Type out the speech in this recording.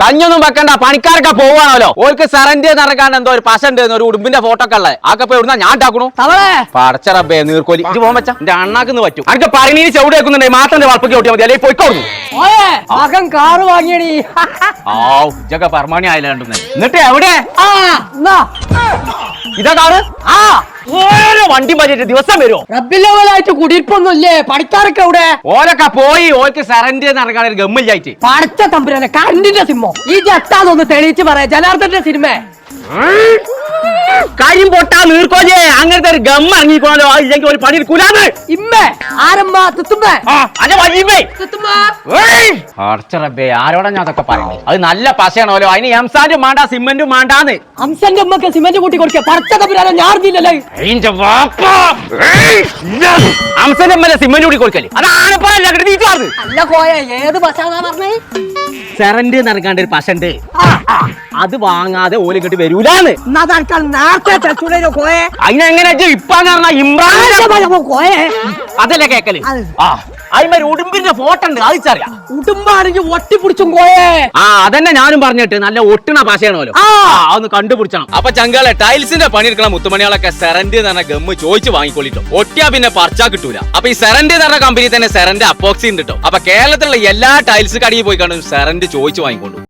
കഞ്ഞൊന്നും വെക്കണ്ട പണിക്കാരൊക്കെ പോവാണല്ലോ ഓൾക്ക് സെറന്റ് നടക്കാണ്ട് എന്തോ ഒരു പശണ്ട് ഒരു ഉടുമ്പിന്റെ ഫോട്ടോ ഒക്കെ ഉള്ളത്. ആക്കെ പോയി ഞാൻ ഉണ്ടാക്കണു പടച്ചറബേ നീർക്കോലി. ഇത് പോകാൻ വെച്ചാ. എന്റെ അണ്ണാക്കുന്ന് പറ്റും. അനക്ക് പറഞ്ഞീ ചെവിട് വെക്കുന്നുണ്ട് മാത്രം വളപ്പൊക്കെ ഓട്ടിയാൽ മതി. അല്ലെങ്കിൽ പോയിക്കോളൂ ഓയെ മകൻ കാറ് വാങ്ങിയടി. ആ ഇതൊക്കെ പരമാണി ആയില്ലാണ്ടെന്ന് എന്നിട്ട് എവിടെ? ഇതാ കാറ്. ആ. ഓരോ വണ്ടി പറ്റിട്ട് ദിവസം വരുമോ റബ്ബിലെവലായിട്ട് കുടിയിരിപ്പൊന്നും ഇല്ലേ പഠിക്കാറൊക്കെ അവിടെ ഓരൊക്കെ പോയി ഓർക്ക് സെറന്റ് നടക്കാൻ ഒരു ഗമ്മില്ലായിട്ട് പടച്ച തമ്പുരാനെ കറണ്ടിന്റെ സിമ്മോ ഈ ജത്താതൊന്ന് തെളിയിച്ച് പറയാ. ജനാർദ്ദന്റെ സിനിമ. കാര്യം പൊട്ടാ നീർക്കോലേ അങ്ങനത്തെ ഒരു ഗമ്മ ഇറങ്ങിക്കോളോ ഇല്ലെങ്കിൽ ഒരു പണി കുലാന്ന് ഇമ്മേ ആരമ്മ തുത്തുമ്മേ. അതെ വല്യമ്മേ. തുത്തുമ്മ! അടച്ചറബേ ആരോടാ ഞാൻ അതൊക്കെ പറയുന്നത് അത് നല്ല പശയാണല്ലോ അതിന് എംസാന്റും മാണ്ടാ സിമെന്റും മാണ്ടാന്ന്. അംസന്റെ ഉമ്മക്ക് സിമന്റ് കൂട്ടി കൊടുക്കുക. പടച്ച തമ്പുരാനെ ഞാൻ അറിഞ്ഞില്ലല്ലേ അംസന്റെ അമ്മലെ സിമെന്റ് കൂടി കൊടുക്കൽ? അതാണ് പറയല്ല അല്ല കോയ ഏത് ബസ്സാന്നാ പറഞ്ഞേ? സെറന്റ് നടക്കാണ്ട് ഒരു പശണ്ട് ആ. അത് വാങ്ങാതെ ഓല ഇങ്ങോട്ട് വരൂലാന്ന്. അതിനെങ്ങനെ ഇപ്പാന്ന് പറഞ്ഞ ഇമ്രാൻ കോയെ അതല്ലേ കേക്കൽ. ആ അതിന്മേൽ ഉടുമ്പിന്റെ ഫോട്ടോ ഉണ്ട് അതിച്ചറിയാം ഉടുമ്പാണെങ്കിൽ ഒട്ടിപ്പിടിച്ചും കോയെ ആ അതന്നെ ഞാനും പറഞ്ഞിട്ട് നല്ല ഒട്ടിണ ഭാഷയാണല്ലോ ആ. ഒന്ന് കണ്ടുപിടിച്ചണം. അപ്പൊ ചങ്കാളെ ടൈൽസിന്റെ പണിയെടുക്കണ മുത്തുമണികളൊക്കെ സെറന്റ് എന്ന് പറഞ്ഞ ഗമ്മ് ചോദിച്ചു വാങ്ങിക്കൊള്ളിട്ടോ. ഒട്ടിയാ പിന്നെ പറിച്ചാ കിട്ടൂല. അപ്പൊ ഈ സെറന്റ് എന്ന് പറഞ്ഞ കമ്പനി തന്നെ സെറന്റ് അപ്പോക്സി ഉണ്ട് കേട്ടോ അപ്പൊ കേരളത്തിലുള്ള എല്ലാ ടൈൽസ് കടയിൽ പോയി കണ്ടും സെറന്റ് ചോദിച്ചു വാങ്ങിക്കൊണ്ടു.